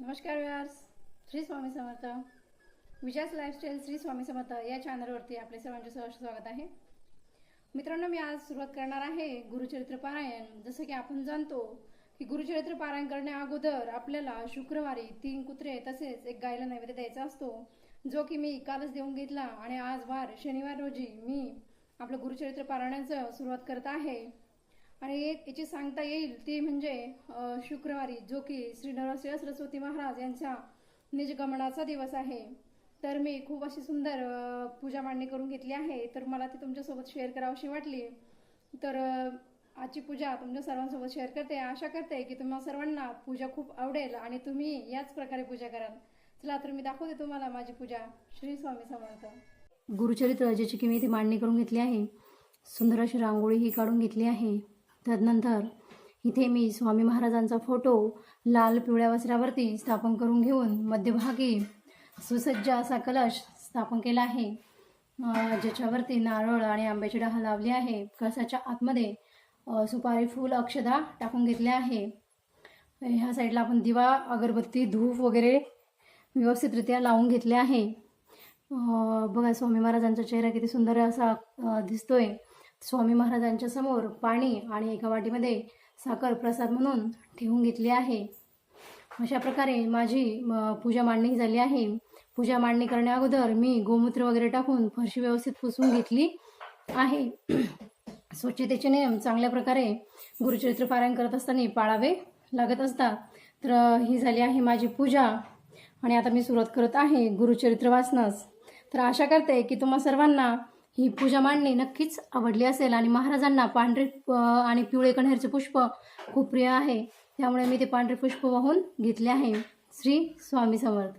नमस्कार व्यास श्री स्वामी समर्थ. विजयास लाईफस्टाईल श्री स्वामी समर्थ या चॅनलवरती आपले सर्वांचे सहर्ष स्वागत आहे. मित्रांनो मी आज सुरुवात करणार आहे गुरुचरित्र पारायण. जसं की आपण जाणतो की गुरुचरित्र पारायण करण्या अगोदर आपल्याला शुक्रवारी तीन कुत्रे तसेच एक गायला नैवेद्य द्यायचा असतो जो की मी कालच देऊन घेतला आणि आज वार शनिवार रोजी मी आपलं गुरुचरित्र पारायणाचं सुरुवात करत आहे. आणि याची सांगता येईल ती म्हणजे शुक्रवारी जो की श्री नरसिंह सरस्वती महाराज यांच्या निजगमनाचा दिवस आहे. तर मी खूप अशी सुंदर पूजा मांडणी करून घेतली आहे. तर मला ती तुमच्यासोबत शेअर करावीशी वाटली. तर आजची पूजा तुमच्या सर्वांसोबत शेअर करते. आशा करते की तुम्हा सर्वांना पूजा खूप आवडेल आणि तुम्ही याच प्रकारे पूजा कराल. चला तर मी दाखवते तुम्हाला माझी पूजा. श्री स्वामी समर्थ. गुरुचरित्र ज्याची की मी ती मांडणी करून घेतली आहे. सुंदर अशी रांगोळी ही काढून घेतली आहे. तदनंतर इथे मी स्वामी महाराजांचा फोटो लाल पिवळ्या वस्त्रावरती स्थापन करून घेऊन मध्यभागी सुसज्ज असा कलश स्थापन केला आहे. ज्याच्यावरती नारळ आणि आंब्याची डहा लावली आहे. कळसाच्या आतमध्ये सुपारी फूल अक्षदा टाकून घेतले आहे. ह्या साईडला आपण दिवा अगरबत्ती धूप वगैरे व्यवस्थितरित्या लावून घेतले आहे. बघा स्वामी महाराजांचा चेहरा किती सुंदर असा दिसतोय. स्वामी महाराजांच्या समोर पाणी आणि एका वाटीमध्ये साखर प्रसाद म्हणून ठेवून घेतली आहे. अशा प्रकारे माझी पूजा मांडणी झाली आहे. पूजा मांडणी करण्या अगोदर मी गोमूत्र वगैरे टाकून फरशी व्यवस्थित पुसून घेतली आहे. स्वच्छतेचे नियम चांगल्या प्रकारे गुरुचरित्र पारायण करत असताना पाळावे लागत असतात. तर ही झाली आहे माझी पूजा. आणि आता मी सुरुवात करत आहे गुरुचरित्र वाचनास. तर आशा करते की तुम्हा सर्वांना ही पूजा मांडणी नक्कीच आवडली असेल. आणि महाराजांना पांढरे आणि पिवळे कण्हेरचे पुष्प खूप प्रिय आहे. त्यामुळे मी ते पांढरे पुष्प वाहून घेतले आहे. श्री स्वामी समर्थ.